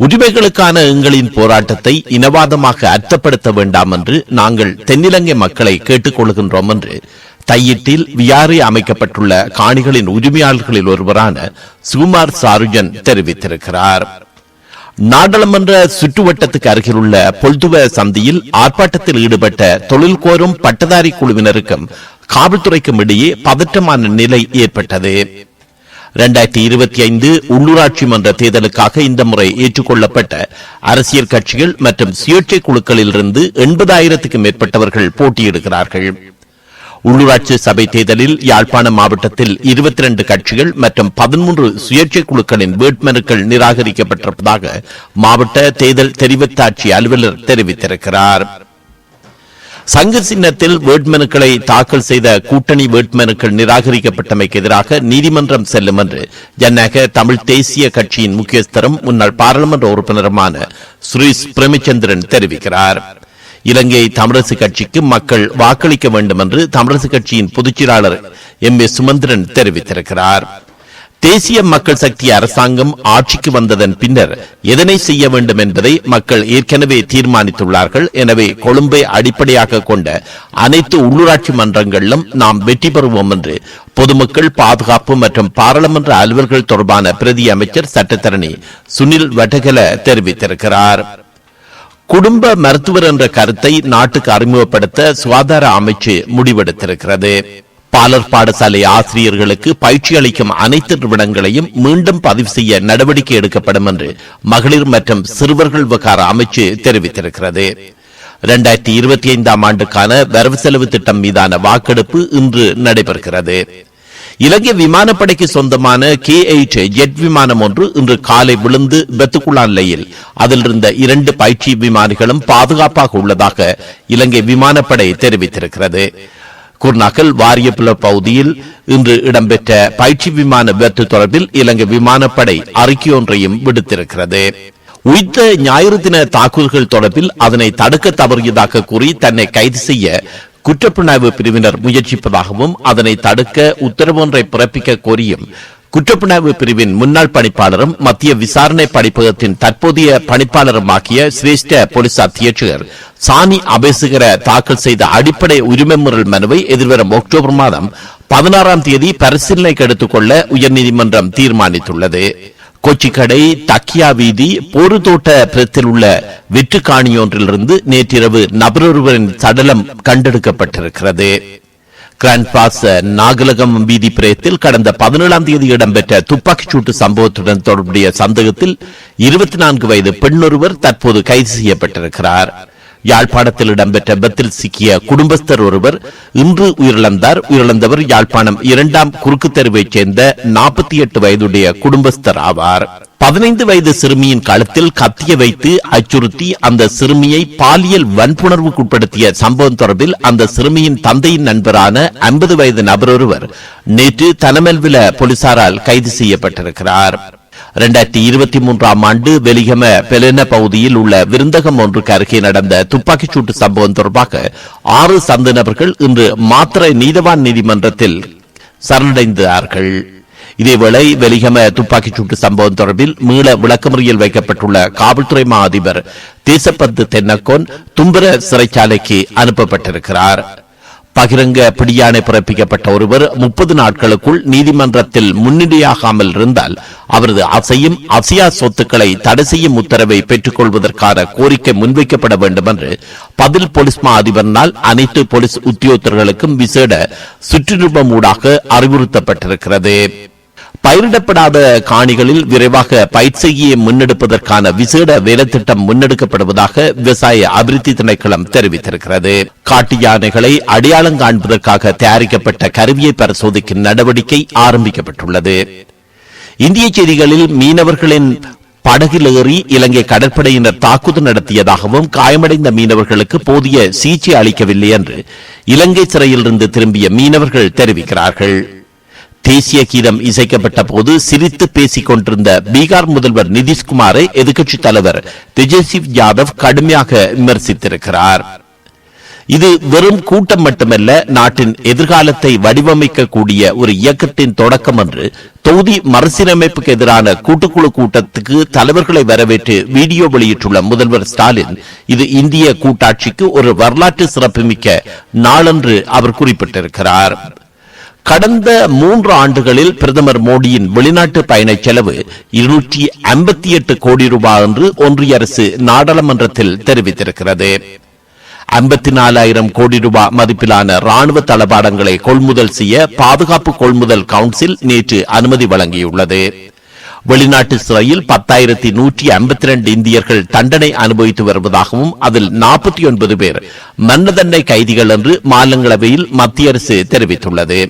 உரிமைகளுக்கான எங்களின் போராட்டத்தை இனவாதமாக அர்த்தப்படுத்த வேண்டாம் என்று நாங்கள் தென்னிலங்கை மக்களை கேட்டுக் கொள்கின்றோம் என்று தையிட்டில் வியாரி அமைக்கப்பட்டுள்ள காணிகளின் உரிமையாளர்களில் ஒருவரான சுகுமார் சாருஜன் தெரிவித்திருக்கிறார். நாடாளுமன்ற சுற்றுவட்டத்துக்கு அருகிலுள்ள பொல்துவ சந்தியில் ஆர்ப்பாட்டத்தில் ஈடுபட்ட தொழில் கோரும் பட்டதாரி குழுவினருக்கும் காவல்துறைக்கும் இடையே பதற்றமான நிலை ஏற்பட்டது. இரண்டாயிரத்தி இருபத்தி ஐந்து உள்ளூராட்சி மன்ற தேர்தலுக்காக இந்த முறை ஏற்றுக்கொள்ளப்பட்ட அரசியல் கட்சிகள் மற்றும் சுயேட்சை குழுக்களிலிருந்து எண்பதாயிரத்துக்கும் மேற்பட்டவர்கள் போட்டியிடுகிறார்கள். உள்ளூராட்சி சபை தேர்தலில் யாழ்ப்பாணம் மாவட்டத்தில் இருபத்தி இரண்டு கட்சிகள் மற்றும் பதிமூன்று சுயேட்சை குழுக்களின் வேட்புமனுக்கள் நிராகரிக்கப்பட்டிருப்பதாக மாவட்ட தேர்தல் தெரிவித்தாட்சி அலுவலர் தெரிவித்திருக்கிறாா் சங்க சின்னத்தில் வேட்புமனுக்களை தாக்கல் செய்த கூட்டணி வேட்புமனுக்கள் நிராகரிக்கப்பட்டமைக்கு எதிராக நீதிமன்றம் செல்லும் என்று ஜனநாயக தமிழ் தேசிய கட்சியின் முக்கியஸ்தரும் முன்னாள் பாராளுமன்ற உறுப்பினருமான சுரேஷ் பிரேமச்சந்திரன் தெரிவிக்கிறார். இலங்கை தமிழரசு கட்சிக்கு மக்கள் வாக்களிக்க வேண்டும் என்று தமிழரசு கட்சியின் பொதுச்செயலாளர் எம் ஏ சுமந்திரன் தெரிவித்திருக்கிறார். தேசிய மக்கள் சக்தி அரசாங்கம் ஆட்சிக்கு வந்ததன் பின்னர் எதனை செய்ய வேண்டும் என்பதை மக்கள் ஏற்கனவே தீர்மானித்துள்ளார்கள். எனவே கொழும்பை அடிப்படையாக கொண்ட அனைத்து உள்ளூராட்சி மன்றங்களிலும் நாம் வெற்றி பெறுவோம் என்று பொதுமக்கள் பாதுகாப்பு மற்றும் பாராளுமன்ற அலுவல்கள் தொடர்பான பிரதி அமைச்சர் சட்டத்தரணி சுனில் வட்டகல தெரிவித்திருக்கிறார். குடும்ப மருத்துவர் என்ற கருத்தை நாட்டுக்கு அறிமுகப்படுத்த சுகாதார அமைச்சு முடிவெடுத்திருக்கிறது. பாலர் பாடசாலை ஆசிரியர்களுக்கு பயிற்சி அளிக்கும் அனைத்து நிறுவனங்களையும் மீண்டும் பதிவு செய்ய நடவடிக்கை எடுக்கப்படும் என்று மகளிர் மற்றும் சிறுவர்கள் விவகார அமைச்சு தெரிவித்திருக்கிறது. இரண்டாயிரத்தி இருபத்தி ஐந்தாம் ஆண்டுக்கான வரவு செலவு திட்டம் மீதான வாக்கெடுப்பு இன்று நடைபெறுகிறது. இலங்கை விமானப்படைக்கு சொந்தமான கே எயிட் ஜெட் விமானம் ஒன்று இன்று காலை விழுந்து பெத்துக்குள்ளா நிலையில் அதிலிருந்த இரண்டு பயிற்சி விமானிகளும் பாதுகாப்பாக உள்ளதாக இலங்கை விமானப்படை தெரிவித்திருக்கிறது. குர்நகல் வாரியப்புல பகுதியில் இன்று இடம்பெற்ற பயிற்சி விமான விபத்து தொடர்பில் இலங்கை விமானப்படை அறிக்கை ஒன்றையும் விடுத்திருக்கிறது. உயிர்த்த ஞாயிறு தின தாக்குதல்கள் தொடர்பில் அதனை தடுக்க தவறியதாக கூறி தன்னை கைது செய்ய குற்றப்புலனாய்வு பிரிவினர் முயற்சிப்பதாகவும் அதனை தடுக்க உத்தரவு ஒன்றை பிறப்பிக்க கோரியும் குற்றப்புணர்வு பிரிவின் முன்னாள் பணிப்பாளரும் மத்திய விசாரணை படிப்பகத்தின் தற்போதைய பணிப்பாளருமாகிய சிரேஷ்ட போலீஸ் அத்தியட்சகர் சாணி அபேசுகர தாக்கல் செய்த அடிப்படை உரிமை முறல் மனுவை எதிர்வரும் அக்டோபர் மாதம் பதினாறாம் தேதி பரிசீலனைக்கு எடுத்துக் கொள்ள உயர்நீதிமன்றம் தீர்மானித்துள்ளது. கொச்சிக்கடை தக்கியா வீதி போருதோட்ட பிரத்தில் உள்ள வெற்றுக்காணியொன்றிலிருந்து நேற்றிரவு நபரொருவரின் சடலம் கண்டெடுக்கப்பட்டிருக்கிறது. கிராண்ட் பாஸ் நாகலகம் வீதி பிரயத்தில் கடந்த பதினேழாம் தேதி இடம்பெற்ற துப்பாக்கிச் சூட்டு சம்பவத்துடன் தொடர்புடைய சந்தேகத்தில் இருபத்தி நான்கு வயது பெண்ணொருவர் தற்போது கைது செய்யப்பட்டிருக்கிறார். யாழ்ப்பாணத்தில் இடம்பெற்ற விபத்தில் சிக்கிய குடும்பஸ்தர் ஒருவர் இன்று உயிரிழந்தார். உயிரிழந்தவர் யாழ்ப்பாணம் இரண்டாம் குறுக்கு தெருவைச் சேர்ந்த நாற்பத்தி எட்டு வயதுடைய குடும்பஸ்தர் ஆவார். பதினைந்து வயது சிறுமியின் கழுத்தில் கத்திய வைத்து அச்சுறுத்தி அந்த சிறுமியை பாலியல் வன்புணர்வுக்குட்படுத்திய சம்பவம் தொடர்பில் அந்த சிறுமியின் தந்தையின் நண்பரான ஐம்பது வயது நபர் ஒருவர் நேற்று தனமல்வில போலீசாரால் கைது செய்யப்பட்டிருக்கிறார். இரண்டாயிரத்தி இருபத்தி மூன்றாம் ஆண்டு வெளிகம பெலென பகுதியில் உள்ள விருந்தகம் ஒன்றுக்கு அருகே நடந்த துப்பாக்கிச் சூட்டு சம்பவம் தொடர்பாக ஆறு சந்த நபர்கள் இன்று மாத்திரை நீதவான் நீதிமன்றத்தில் சரணடைந்தார்கள். இதேவேளை வெளிகம துப்பாக்கிச் சூட்டு சம்பவம் தொடர்பில் மீள விளக்கமறியல் வைக்கப்பட்டுள்ள காவல்துறை மா அதிபர் தேசப்பந்து தென்னக்கோன் தும்பர சிறைச்சாலைக்கு அனுப்பப்பட்டிருக்கிறார். பகிரங்க பிடியாணை பிறப்பிக்கப்பட்ட ஒருவர் முப்பது நாட்களுக்குள் நீதிமன்றத்தில் முன்னிலையாகாமல் இருந்தால் அவரது அசையும் அசையா சொத்துக்களை தடை செய்யும் உத்தரவை பெற்றுக் கொள்வதற்கான கோரிக்கை முன்வைக்கப்பட வேண்டும் என்று பதில் போலீஸ் மா அதிபரினால் அனைத்து போலீஸ் உத்தியோகத்தர்களுக்கும் விசேட சுற்றுரூபம் ஊடாக அறிவுறுத்தப்பட்டிருக்கிறது. பயிரிடப்படாத காணிகளில் விரைவாக பயிர் செய்ய முன்னெடுப்பதற்கான விசேட வேலைத்திட்டம் முன்னெடுக்கப்படுவதாக விவசாய அபிவிருத்தி திணைக்களம் தெரிவித்திருக்கிறது. காட்டு யானைகளை அடையாளம் காண்பதற்காக தயாரிக்கப்பட்ட கருவியை பரிசோதிக்கும் நடவடிக்கை ஆரம்பிக்கப்பட்டுள்ளது. இந்திய செய்திகளில் மீனவர்களின் படகில் ஏறி இலங்கை கடற்படையினர் தாக்குதல் நடத்தியதாகவும் காயமடைந்த மீனவர்களுக்கு போதிய சிகிச்சை அளிக்கவில்லை என்று இலங்கை சிறையிலிருந்து திரும்பிய மீனவர்கள் தெரிவிக்கிறார்கள். தேசிய கீதம் இசைக்கப்பட்ட போது சிரித்து பேசிக் கொண்டிருந்த பீகார் முதல்வர் நிதிஷ்குமாரை எதிர்க்கட்சி தலைவர் தேஜஸ்வி யாதவ் கடுமையாக விமர்சித்திருக்கிறார். இது வெறும் கூட்டம் மட்டுமல்ல நாட்டின் எதிர்காலத்தை வடிவமைக்கக்கூடிய ஒரு இயக்கத்தின் தொடக்கம் என்று தொகுதி மறுசீரமைப்புக்கு எதிரான கூட்டுக்குழு கூட்டத்துக்கு தலைவர்களை வரவேற்று வீடியோ வெளியிட்டுள்ள முதல்வர் ஸ்டாலின் இது இந்திய கூட்டாட்சிக்கு ஒரு வரலாற்று சிறப்புமிக்க நாளென்று அவர் குறிப்பிட்டிருக்கிறார். கடந்த மூன்று ஆண்டுகளில் பிரதமர் மோடியின் வெளிநாட்டு பயண செலவு இருநூற்றி ஐம்பத்தி எட்டு கோடி ரூபாய் என்று ஒன்றிய அரசு நாடாளுமன்றத்தில் தெரிவித்திருக்கிறது. ஐம்பத்தி நாலாயிரம் கோடி ரூபாய் மதிப்பிலான ராணுவ தளபாடங்களை கொள்முதல் செய்ய பாதுகாப்பு கொள்முதல் கவுன்சில் நேற்று அனுமதி வழங்கியுள்ளது. வெளிநாட்டு சிறையில் பத்தாயிரத்தி நூற்றி ஐம்பத்தி ரெண்டு இந்தியர்கள் தண்டனை அனுபவித்து வருவதாகவும் அதில் நாற்பத்தி ஒன்பது பேர் மன்னதண்டை கைதிகள் என்று மாநிலங்களவையில் மத்திய அரசு தெரிவித்துள்ளது.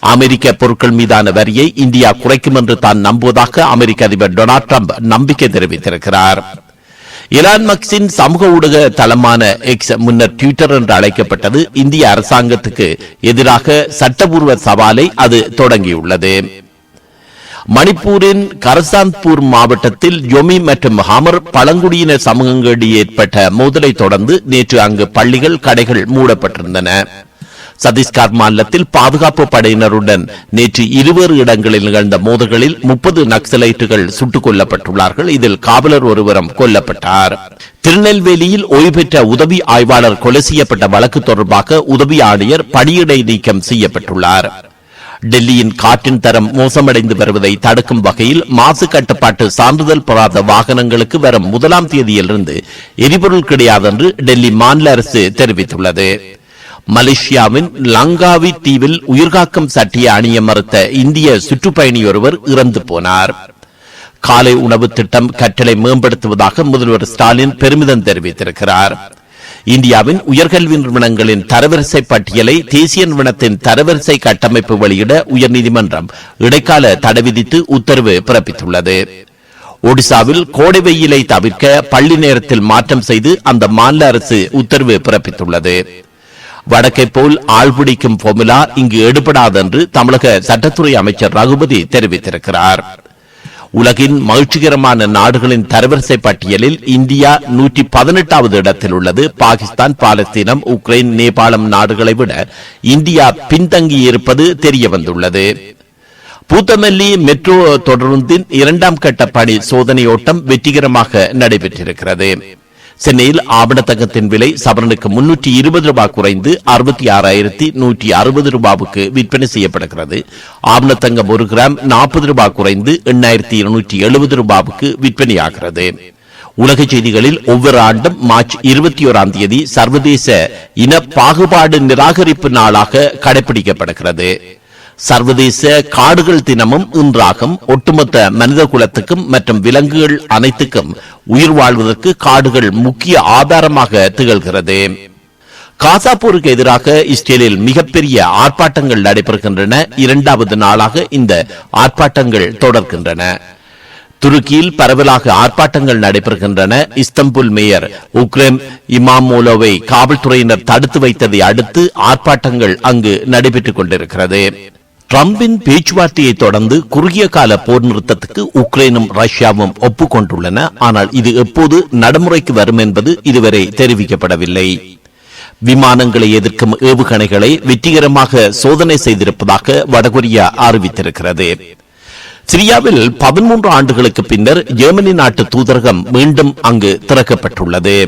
அமெரிக்க பொருட்கள் மீதான வரியை இந்தியா குறைக்கும் என்று தான் நம்புவதாக அமெரிக்க அதிபர் டொனால்ட் ட்ரம்ப் நம்பிக்கை தெரிவித்திருக்கிறார். இலான் மக்ஸின் சமூக ஊடக தளமான எக்ஸ் முன்னர் ட்விட்டர் என்று அழைக்கப்பட்டது இந்திய அரசாங்கத்துக்கு எதிராக சட்டபூர்வ சவாலை அது தொடங்கியுள்ளது. மணிப்பூரின் கரசாந்த்பூர் மாவட்டத்தில் யொமி மற்றும் ஹமர் பழங்குடியினர் சமூகங்களிடையே ஏற்பட்ட மோதலை தொடர்ந்து நேற்று அங்கு பள்ளிகள் கடைகள் மூடப்பட்டிருந்தன. சத்தீஸ்கர் மாநிலத்தில் பாதுகாப்பு படையினருடன் நேற்று இருவேறு இடங்களில் நிகழ்ந்த மோதல்களில் முப்பது நக்சலைட்டுகள் சுட்டுக் கொல்லப்பட்டுள்ளார்கள். இதில் காவலர் ஒருவரும் கொல்லப்பட்டார். திருநெல்வேலியில் ஓய்வு பெற்ற உதவி ஆய்வாளர் கொலை செய்யப்பட்ட வழக்கு தொடர்பாக உதவி ஆணையர் பணியிடை நீக்கம் செய்யப்பட்டுள்ளார். டெல்லியின் காற்றின் தரம் மோசமடைந்து வருவதை தடுக்கும் வகையில் மாசு கட்டுப்பாட்டு சான்றிதழ் பெறாத வாகனங்களுக்கு வரும் முதலாம் தேதியிலிருந்து எரிபொருள் கிடையாது என்று டெல்லி மாநில அரசு தெரிவித்துள்ளது. மலேசியாவின் லங்காவி தீவில் உயிர்காக்கம் சட்டியை அணிய மறுத்த இந்திய சுற்றுப்பயணி ஒருவர் இறந்து போனார். காலை உணவு திட்டம் கற்றலை மேம்படுத்துவதாக முதல்வர் ஸ்டாலின் பெருமிதம் தெரிவித்திருக்கிறார். இந்தியாவின் உயர்கல்வி நிறுவனங்களின் தரவரிசை பட்டியலை தேசிய நிறுவனத்தின் தரவரிசை கட்டமைப்பு வெளியிட உயர்நீதிமன்றம் இடைக்கால தடை விதித்து உத்தரவு பிறப்பித்துள்ளது. ஒடிசாவில் கோடை வெயிலை தவிர்க்க பள்ளி நேரத்தில் மாற்றம் செய்து அந்த மாநில அரசு உத்தரவு பிறப்பித்துள்ளது. வடக்கை போல் ஆள்பிடிக்கும் பொமிலா இங்கு எடுபடாது என்று தமிழக சட்டத்துறை அமைச்சர் ரகுபதி தெரிவித்திருக்கிறார். உலகின் மகிழ்ச்சிகரமான நாடுகளின் தரவரிசை பட்டியலில் இந்தியா நூற்றி பதினெட்டாவது இடத்தில் உள்ளது. பாகிஸ்தான் பாலஸ்தீனம் உக்ரைன் நேபாளம் நாடுகளை விட இந்தியா பின்தங்கியிருப்பது தெரிய வந்துள்ளது. பூத்தமல்லி மெட்ரோ தொடருந்தின் இரண்டாம் கட்ட பணி சோதனையோட்டம் வெற்றிகரமாக நடைபெற்றிருக்கிறது. சென்னையில் ஆவணத்தகத்தின் விலை சவரனுக்கு முன்னூற்றி இருபது ரூபாய் குறைந்து அறுபத்தி ஆறாயிரத்தி நூற்றி அறுபது ரூபாவுக்கு விற்பனை செய்யப்படுகிறது. ஆவணத்தங்கம் ஒரு கிராம் நாற்பது ரூபாய் குறைந்து எண்ணாயிரத்தி இருநூற்றி எழுபது ரூபாவுக்கு விற்பனையாகிறது. உலக செய்திகளில் ஒவ்வொரு ஆண்டும் மார்ச் இருபத்தி ஓராம் தேதி சர்வதேச இன பாகுபாடு நிராகரிப்பு நாளாக கடைபிடிக்கப்படுகிறது சர்வதேச காடுகள் தினமும் இன்றாகும் ஒட்டுமொத்த மனித குலத்துக்கும் மற்றும் விலங்குகள் அனைத்துக்கும் உயிர் வாழ்வதற்கு காடுகள் முக்கிய ஆதாரமாக திகழ்கிறது. காசா போருக்கு எதிராக இஸ்ரேலில் மிகப்பெரிய ஆர்ப்பாட்டங்கள் நடைபெறுகின்றன. இரண்டாவது நாளாக இந்த ஆர்ப்பாட்டங்கள் தொடர்கின்றன. துருக்கியில் பரவலாக ஆர்ப்பாட்டங்கள் நடைபெறுகின்றன. இஸ்தம்புல் மேயர் உக்ரேம் இமாமோலோவை காவல்துறையினர் தடுத்து வைத்ததை அடுத்து ஆர்ப்பாட்டங்கள் அங்கு நடைபெற்றுக் கொண்டிருக்கிறது. டிரம்பின் பேச்சுவார்த்தையை தொடர்ந்து குறுகிய கால போர் நிறுத்தத்துக்கு உக்ரைனும் ரஷ்யாவும் ஒப்புக்கொண்டுள்ளன. ஆனால் இது எப்போது நடைமுறைக்கு வரும் என்பது இதுவரை தெரிவிக்கப்படவில்லை. விமானங்களை எதிர்க்கும் ஏவுகணைகளை வெற்றிகரமாக சோதனை செய்திருப்பதாக வடகொரியா அறிவித்திருக்கிறது. சிரியாவில் பதிமூன்று ஆண்டுகளுக்கு பின்னர் ஜெர்மனி நாட்டு தூதரகம் மீண்டும் அங்கு திறக்கப்பட்டுள்ளது.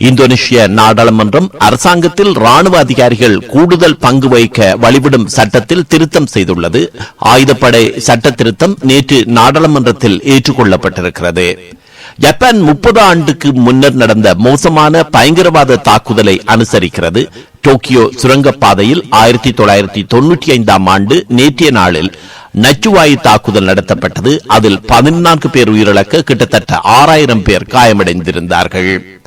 இந்தோனேஷிய நாடாளுமன்றம் அரசாங்கத்தில் ராணுவ அதிகாரிகள் கூடுதல் பங்கு வகிக்க வழிவிடும் சட்டத்தில் திருத்தம் செய்துள்ளது. ஆயுதப்படை சட்ட திருத்தம் நேற்று நாடாளுமன்றத்தில் ஏற்றுக்கொள்ளப்பட்டிருக்கிறது. ஜப்பான் முப்பது ஆண்டுக்கு முன்னர் நடந்த மோசமான பயங்கரவாத தாக்குதலை அனுசரிக்கிறது. டோக்கியோ சுரங்கப்பாதையில் ஆயிரத்தி தொள்ளாயிரத்தி தொன்னூற்றி ஐந்தாம் ஆண்டு நேற்றைய நாளில் நச்சுவாயு தாக்குதல் நடத்தப்பட்டது. அதில் பதினான்கு பேர் உயிரிழக்க கிட்டத்தட்ட ஆறாயிரம் பேர் காயமடைந்திருந்தார்கள்.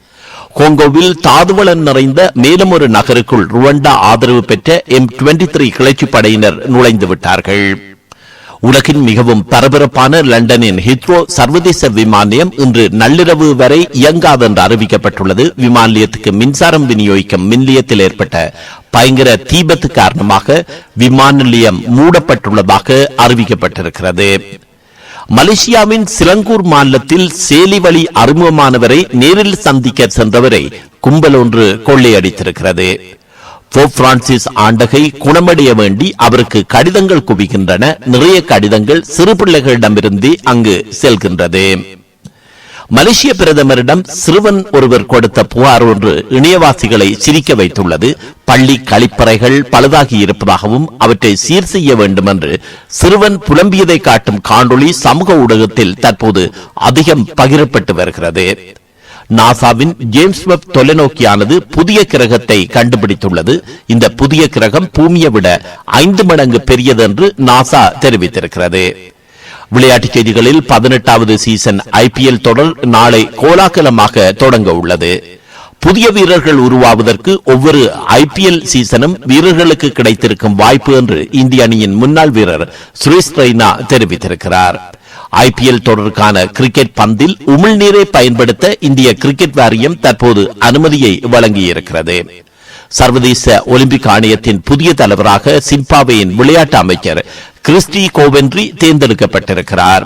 கோங்கோவில் தாதுவளம் நிறைந்த மேலும் ஒரு நகருக்குள் ருவண்டா ஆதரவு பெற்ற எம் டுவெண்டி த்ரீ கிளர்ச்சி படையினர் நுழைந்து விட்டார்கள். உலகின் மிகவும் பரபரப்பான லண்டனின் ஹித்ரோ சர்வதேச விமான நிலையம் இன்று நள்ளிரவு வரை இயங்காது என்று அறிவிக்கப்பட்டுள்ளது. விமான நிலையத்துக்கு மின்சாரம் விநியோகிக்கும் மின்நிலையத்தில் ஏற்பட்ட பயங்கர தீபத்து காரணமாக விமான நிலையம் மூடப்பட்டுள்ளதாக அறிவிக்கப்பட்டிருக்கிறது. மலேசியாவின் சிலங்கூர் மாநிலத்தில் சேலிவழி அறிமுகமானவரை நேரில் சந்திக்க சென்றவரை கும்பல் ஒன்று கொள்ளையடித்திருக்கிறது. போப் பிரான்சிஸ் ஆண்டகை குணமடைய வேண்டி அவருக்கு கடிதங்கள் குவிகின்றன. நிறைய கடிதங்கள் சிறு பிள்ளைகளிடமிருந்து அங்கு செல்கின்றது. மலேசிய பிரதமரிடம் சிறுவன் ஒருவர் கொடுத்த புகார் ஒன்று இணையவாசிகளை சிரிக்க வைத்துள்ளது. பள்ளி கழிப்பறைகள் பழுதாகி இருப்பதாகவும் அவற்றை சீர் செய்ய வேண்டும் என்று சிறுவன் புலம்பியதை காட்டும் காணொளி சமூக ஊடகத்தில் தற்போது அதிகம் பகிரப்பட்டு வருகிறது. நாசாவின் ஜேம்ஸ் வெப் தொலைநோக்கியானது புதிய கிரகத்தை கண்டுபிடித்துள்ளது. இந்த புதிய கிரகம் பூமியை விட ஐந்து மடங்கு பெரியது என்று நாசா தெரிவித்திருக்கிறது. விளையாட்டுச் செய்திகளில் பதினெட்டாவது சீசன் ஐபிஎல் தொடர் நாளை கோலாகலமாக தொடங்க உள்ளது. புதிய வீரர்கள் உருவாவதற்கு ஒவ்வொரு ஐபிஎல் சீசனும் வீரர்களுக்கு கிடைத்திருக்கும் வாய்ப்பு என்று இந்திய அணியின் முன்னாள் வீரர் சுரேஷ் ரெய்னா தெரிவித்திருக்கிறார். ஐபிஎல் தொடருக்கான கிரிக்கெட் பந்தில் உமிழ்நீரை பயன்படுத்த இந்திய கிரிக்கெட் வாரியம் தற்போது அனுமதியை வழங்கியிருக்கிறது. சர்வதேச ஒலிம்பிக் ஆணையத்தின் புதிய தலைவராக சிம்பாவேயின் விளையாட்டு அமைச்சர் கிறிஸ்டி கோவென்றி தேர்ந்தெடுக்கப்பட்டிருக்கிறார்.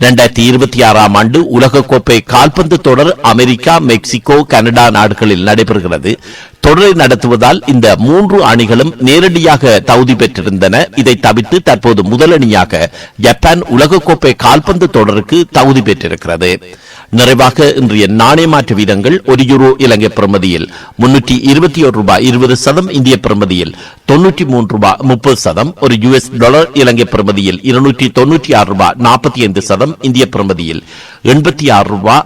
இரண்டாயிரத்தி இருபத்தி ஆறாம் ஆண்டு உலகக்கோப்பை கால்பந்து தொடர் அமெரிக்கா மெக்சிகோ கனடா நாடுகளில் நடைபெறுகிறது. தொடரை நடத்துவதால் இந்த மூன்று அணிகளும் நேரடியாக தகுதி பெற்றிருந்தன. இதை தவிர்த்து தற்போது முதலணியாக ஜப்பான் உலகக்கோப்பை கால்பந்து தொடருக்கு தகுதி பெற்றிருக்கிறது. நிறைவாக இன்றைய நாணய மாற்று வீதங்கள் ஒரு யூரோ இலங்கை பிரமதியில் முன்னூற்றி இருபத்தி ஒரு ரூபாய் இருபது சதம் இந்திய பிரமதியில் தொன்னூற்றி மூன்று ரூபாய் முப்பது சதம் ஒரு யுஎஸ் டாலர் இலங்கை பிரமதியில் இருநூற்றி தொன்னூற்றி ஆறு ரூபாய் நாற்பத்தி ஐந்து சதம் இந்திய பிரமதியில் எண்பத்தி ஆறு ரூபாய்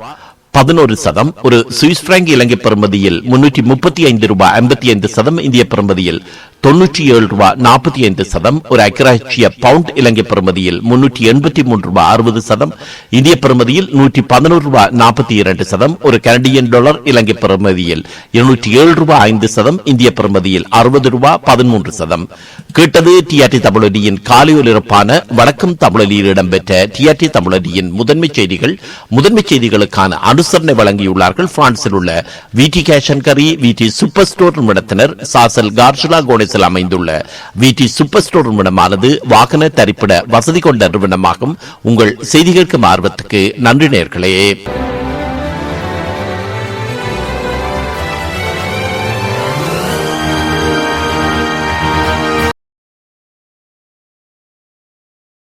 பதினோரு சதம். ஒரு சுவிஸ் பிராங்க் இலங்கை பெறுமதியில் முன்னூற்றி முப்பத்தி ஐந்து ரூபாய் ஐம்பத்தி ஐந்து சதம். இந்திய பெறுமதியில் தொன்னூற்றி ஏழு ரூபாய் நாற்பத்தி ஐந்து சதம். ஒரு அக்கராட்சிய பவுண்ட் இலங்கை பெறுமதியில் முன்னூற்றி எண்பத்தி மூன்று ரூபாய் அறுபது சதம். இந்திய பெறுமதியில் நூற்றி பதினோரு ரூபாய் நாற்பத்தி இரண்டு சதம். ஒரு கனடியன் டாலர் இலங்கை பெறுமதியில் இருநூற்றி ஏழு ரூபாய் ஐந்து சதம். இந்திய பெறுமதியில் அறுபது ரூபாய் பதிமூன்று சதம். கேட்டது டிஆர்டி தமிழடியின் காலை ஒலிபரப்பான வணக்கம் தமிழலியில் இடம்பெற்ற டிஆர்டி தமிழடியின் முதன்மை செய்திகள். முதன்மை செய்திகளுக்கான அனு அனுசரணை வழங்கியுள்ளார்கள். பிரான்சில் உள்ள விடி கேஷன்கரி கரி விடி சூப்பர் ஸ்டோர் நிறுவனத்தினர் சாசல் கார்ஷலா கோடேசில் அமைந்துள்ள விடி சூப்பர் ஸ்டோர் நிறுவனமானது வாகன தரிப்பிட வசதி கொண்ட நிறுவனமாகும். உங்கள் செய்திகளுக்கு ஆர்வத்துக்கு நன்றி நேர்களே.